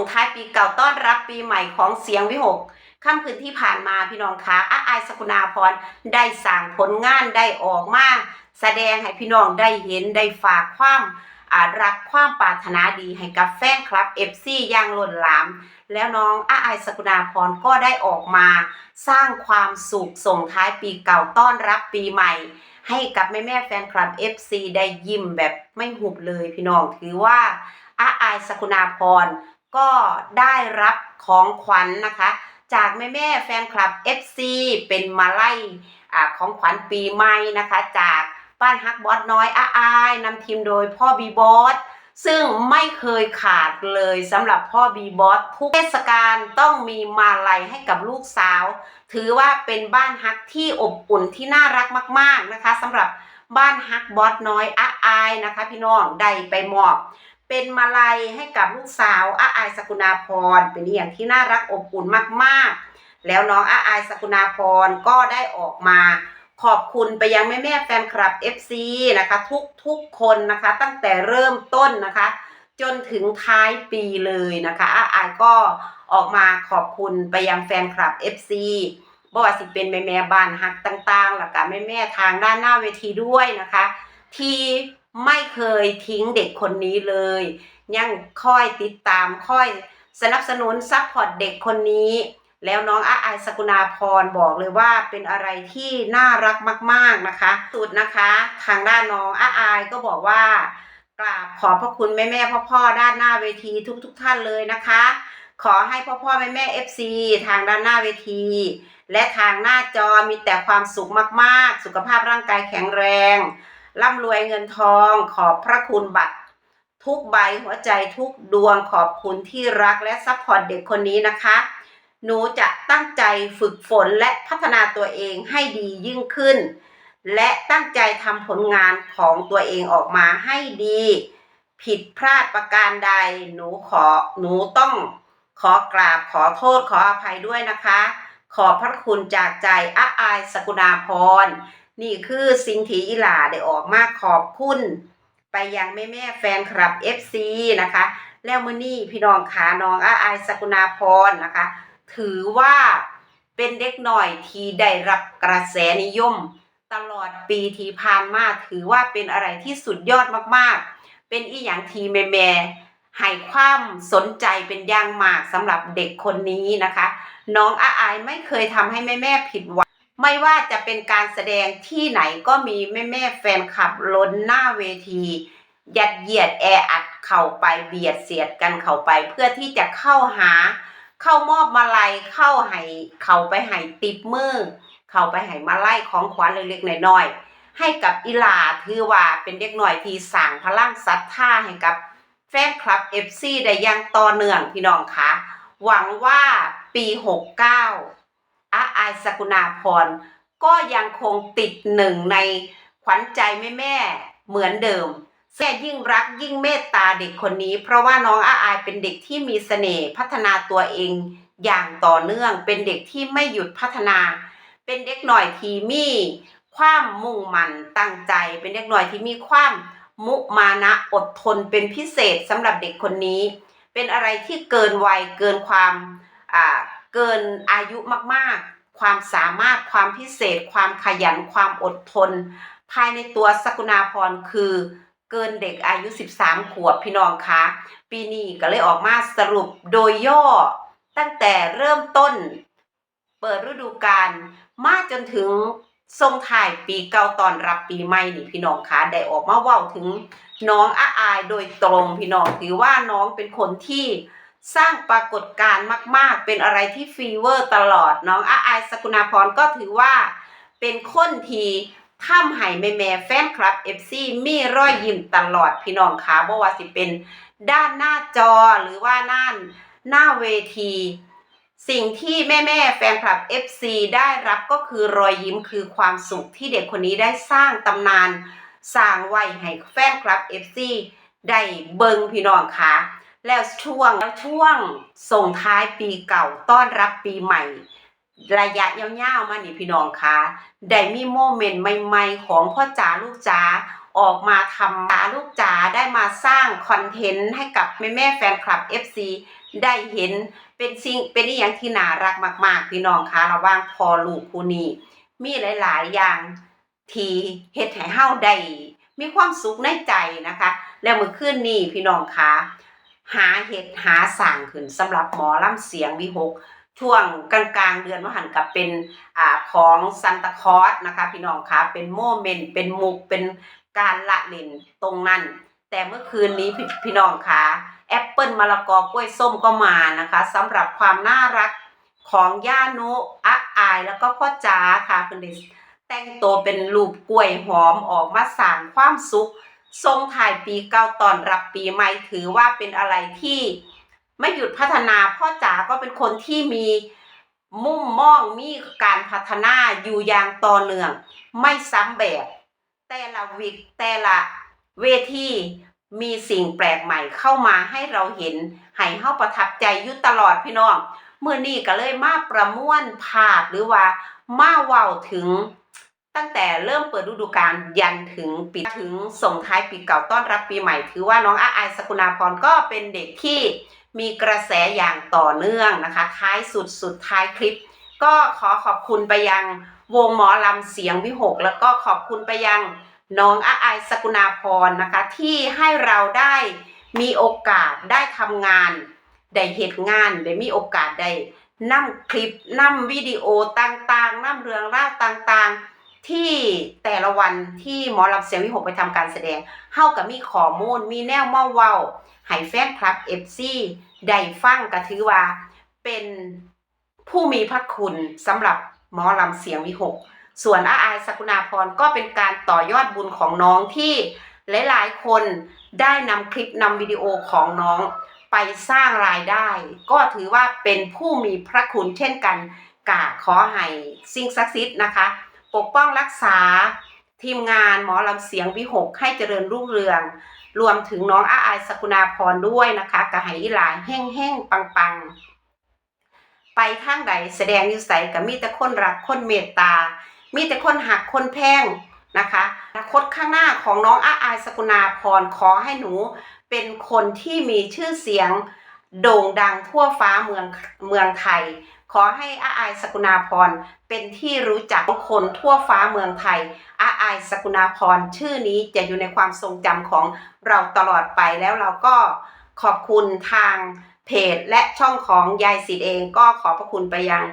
ส่งท้ายปีเก่าต้อนรับปีใหม่ของเสียงวิหกค่ำคืนที่ผ่านมาพี่น้องคะอาอายสกุณาพรได้สั่งผลงานได้ออกมาแสดงให้พี่น้องได้เห็นได้ฝากความอารักความปรารถนาดีให้กับแฟนคลับ FC อย่างล้นหลาม แล้วน้องอาอสกุณาพรก็ได้ออกมา สร้างความสุขส่งท้ายปีเก่าต้อนรับปีใหม่ ให้กับแม่แม่แฟนคลับ FC ได้ยิ้มแบบไม่หุบเลยพี่น้องถือว่าอาอสกุณาพร ก็ได้รับของขวัญนะคะ จากแม่แม่แฟนคลับ FC เป็นมาไล่อของขวัญปีใหม่นะคะ จากบ้านฮักบอสน้อยอาอายนำทีมโดยพ่อบีบอสซึ่งไม่เคยขาดเลยสำหรับพ่อบีบอสทุกเทศกาลต้องมีมาลัยให้กับลูกสาว ถือว่าเป็นบ้านฮักที่อบอุ่นที่น่ารักมาก ๆนะคะสำหรับบ้านฮักบอสน้อยอาอายนะคะ พี่น้องได้ไปมอบ เป็นมาลัยให้กับลูกสาวอาอายสกุณาพร เป็นอย่างที่น่ารักอบอุ่นมากๆ แล้วน้องอาอายสกุณาพรก็ได้ออกมาขอบคุณไปยังแม่แม่แฟนคลับ FC นะคะ ทุกทุกๆคนนะคะ ตั้งแต่เริ่มต้นนะคะ จนถึงท้ายปีเลยนะคะอาอายก็ออกมาขอบคุณไปยังแฟนคลับ FC บ่ว่าสิเป็นแม่แม่บ้านฮักต่างๆแล้วก็แม่แม่ทางด้านหน้าเวทีด้วยนะคะ ที่ ไม่เคยทิ้งเด็กคนนี้เลย ยังคอยติดตามคอยสนับสนุนซัพพอร์ตเด็กคนนี้ แล้วน้องอาไอสกุณาพรบอกเลยว่าเป็นอะไรที่น่ารักมาก ๆนะคะ สุดนะคะทางด้านน้องอาไอก็บอกว่ากราบขอบพระคุณแม่แม่พ่อพ่อด้านหน้าเวทีทุกๆท่านเลยนะคะ ขอให้พ่อพ่อแม่แม่เอฟซีทางด้านหน้าเวที และทางหน้าจอมีแต่ความสุขมากๆ สุขภาพร่างกายแข็งแรง ร่ำรวยเงินทองขอบพระคุณบัตร ทุกใบหัวใจทุกดวงขอบคุณที่รักและซัพพอร์ตเด็กคนนี้นะคะ หนูจะตั้งใจฝึกฝนและพัฒนาตัวเองให้ดียิ่งขึ้น และตั้งใจทำผลงานของตัวเองออกมาให้ดี ผิดพลาดประการใด หนูขอหนูต้องขอกราบขอโทษขออภัยด้วยนะคะ ขอบพระคุณจากใจอาอายสกุณาพร นี่คือสิ่งที่อีหลาได้ออกมาขอบคุณ ไปยังแม่แม่แฟนคลับ FC นะคะ แล้วมือนี้พี่น้องขาน้องอาอายสกุณาพรนะคะ ถือว่าเป็นเด็กหน่อยที่ได้รับกระแสนิยม ตลอดปีที่ผ่านมาถือว่าเป็นอะไรที่สุดยอดมากๆ เป็นอีหยังทีแม่แม่ให้ความสนใจเป็นอย่างมากสำหรับเด็กคนนี้นะคะ น้องอาอายไม่เคยทำให้แม่แม่ผิดหวัง ไม่ว่าจะเป็นการแสดงที่ไหนก็มีแม่แม่แฟนคลับล้นหน้าเวทียัดเยียดแออัดเข้าไปเบียดเสียดกันเข้าไป เพื่อที่จะเข้าหา เข้ามอบมาลัยเข้าให้เข้าไปให้ติบมือเข้าไปให้มาไล่ของขวัญเล็กๆน้อยๆให้กับอีหลาถือว่าเป็นเด็กหน่อยที่สั่งพลังศรัทธาให้กับแฟนคลับ FC ได้ยังต่อเนื่องพี่น้องคะหวังว่าปี 69 อาอายสกุณาพร ก็ยังคงติดหนึ่งในขวัญใจแม่แม่ๆเหมือนเดิมแม่ยิ่งรักยิ่งเมตตาเด็กคนนี้ เพราะว่าน้องอาอายเป็นเด็กที่มีเสน่ห์พัฒนาตัวเองอย่างต่อเนื่อง เป็นเด็กที่ไม่หยุดพัฒนา เป็นเด็กหน่อยที่มีความมุ่งมั่นตั้งใจ เป็นเด็กหน่อยที่มีความมุมานะอดทนเป็นพิเศษสำหรับเด็กคนนี้ เป็นอะไรที่เกินวัยเกินความอ่า เกินอายุมากๆ ความสามารถความพิเศษ ความขยันความอดทน ภายในตัวสกุณาพรคือเกินเด็กอายุ 13 ขวบพี่น้องคะปีนี้ก็เลยออกมาสรุปโดยย่อ ตั้งแต่เริ่มต้น เปิดฤดูกาลมาจนถึงทรงถ่ายปีเก่าตอนรับปีใหม่นี่พี่น้องคะได้ออกมาเว้าถึงน้องอาอายโดยตรงพี่น้องถือว่าน้องเป็นคนที่ สร้างปรากฏการณ์มาก ๆ เป็นอะไรที่ฟีเวอร์ตลอดน้องอาอสกุณาพรก็ถือว่าเป็นคนที่ทำให้แม่แม่แฟนคลับ FC มีรอยยิ้มตลอดพี่น้องคะบ่ว่าสิเป็นด้านหน้าจอหรือว่าด้านหน้าเวที สิ่งที่แม่แม่แฟนคลับ FC ได้รับก็คือรอยยิ้มคือความสุขที่เด็กคนนี้ได้สร้างตำนานสร้างไว้ให้แฟนคลับ FC ได้เบิงพี่น้องคะ แล้วช่วงแล้วช่วงส่งท้ายปีเก่าต้อนรับปีใหม่ ระยะยาวๆมานี่พี่น้องคะได้มีโมเมนต์ใหม่ๆ ของพ่อจ๋าลูกจ๋าออกมาทำจ๋าลูกจ๋าได้มาสร้างคอนเทนต์ให้กับแม่แม่แฟนคลับ FC ได้เห็นเป็นสิ่งเป็นอย่างที่น่ารักมาก ๆ พี่น้องคะระหว่างพอลูกคู่นี้มีหลาย ๆ อย่างที่เฮ็ดให้เฮาได้มีความสุขในใจนะคะ แล้วเมื่อคืนนี้พี่น้องคะ หาเฮ็ดหาสางขึ้นสำหรับหมอลำเสียงวิหกช่วงกลางๆเดือนมหันกับเป็นอ่าของซันตาคอสนะคะพี่น้องคะเป็นโมเมนต์เป็นมุกเป็นการละเล่นตรงนั้น แต่เมื่อคืนนี้พี่พี่น้องคะแอปเปิลมะละกอกล้วยส้มก็มานะคะสำหรับความน่ารักของย่านุอะอายแล้วก็พ่อจ๋าค่ะเพิ่นได้แต่งตัวเป็นรูปกล้วยหอมออกมาสร้างความสุข ทรงถ่ายปีเก่าตอนรับปีใหม่ถือว่าเป็นอะไรที่ไม่หยุดพัฒนาพ่อจ๋าก็เป็นคนที่มีมุ่งมองมีการพัฒนาอยู่อย่างต่อเนื่อง ไม่ซ้ำแบบ แต่ละวิกแต่ละเวทีมีสิ่งแปลกใหม่เข้ามาให้เราเห็นให้เฮาประทับใจอยู่ตลอดพี่น้องเมื่อนี้ก็เลยมาประมวลภาพหรือว่ามาเว้าถึง ตั้งแต่เริ่มเปิดฤดูกาลยันถึงปีถึงส่งท้ายปีเก่าต้อนรับปีใหม่ ถือว่าน้องอาไอสกุณาพรก็เป็นเด็กที่มีกระแสอย่างต่อเนื่องนะคะ ท้ายสุดสุดท้ายคลิป ก็ขอขอบคุณไปยังวงหมอลำเสียงวิหก แล้วก็ขอบคุณไปยังน้องอาไอสกุณาพรนะคะ ที่ให้เราได้มีโอกาสได้ทำงานได้เหตุงานได้มีโอกาสได้นำคลิปนำวิดีโอต่างๆนำเรื่องราวต่างๆ ที่แต่ละวันที่หมอลำเสียงวิหกไปทำการแสดงเฮากับมีข้อมูล มีแนวเมาเว้าให้แฟนคลับ FC ได้ฟังก็ถือว่าเป็นผู้มีพระคุณสำหรับหมอลำเสียงวิหก ส่วนอาอายสกุณาพรก็เป็นการต่อยอดบุญของน้องที่หลายๆ คนได้นำคลิปนำวิดีโอของน้องไปสร้างรายได้ ก็ถือว่าเป็นผู้มีพระคุณเช่นกันกาขอให้สิ่งศักดิ์สิทธิ์นะคะ ปกป้องรักษาทีมงานหมอลำเสียงวิหกให้เจริญรุ่งเรือง รวมถึงน้องอาอายสกุณาพรด้วยนะคะกะห้อีหลายแห้งแห้งๆปังๆไปทางใดแสดงอยู่ใสกับมีแต่คนรักคนเมตตา มีแต่คนหักคนแพงนะคะอนาคตข้างหน้าของน้องอาอายสกุณาพรขอให้หนูเป็นคนที่มีชื่อเสียงโด่งดังทั่วฟ้าเมืองเมืองไทย ขอให้อาอายสกุณาพรเป็นที่รู้จักของคนทั่วฟ้าเมืองไทย อาอายสกุณาพรชื่อนี้จะอยู่ในความทรงจำของเราตลอดไปแล้วเราก็ขอบคุณทางเพจและช่องของยายสิทธิ์เองก็ขอพระคุณไปยัง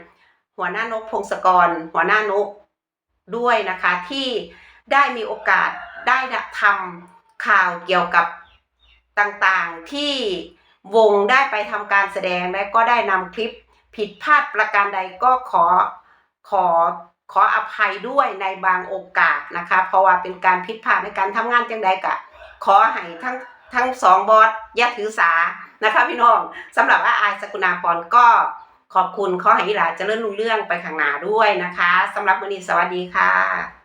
หัวหน้านกพงศกร หัวหน้านกด้วยนะคะที่ได้มีโอกาสได้ทำข่าวเกี่ยวกับต่างๆที่วงได้ไปทำการแสดงและก็ได้นำคลิป ผิดพลาดประการใดก็ขอขอขออภัยด้วยในบางโอกาสนะคะ เพราะว่าเป็นการผิดพลาดในการทำงานจังใดกะ ขอให้ทั้งทั้งสองบอสย่าถือสานะคะพี่น้องสำหรับอาอายสกุณาพรก็ขอบคุณขอให้หลาเจริญรุ่งเรื่องไปข้างหน้าด้วยนะคะสำหรับวันนี้สวัสดีค่ะ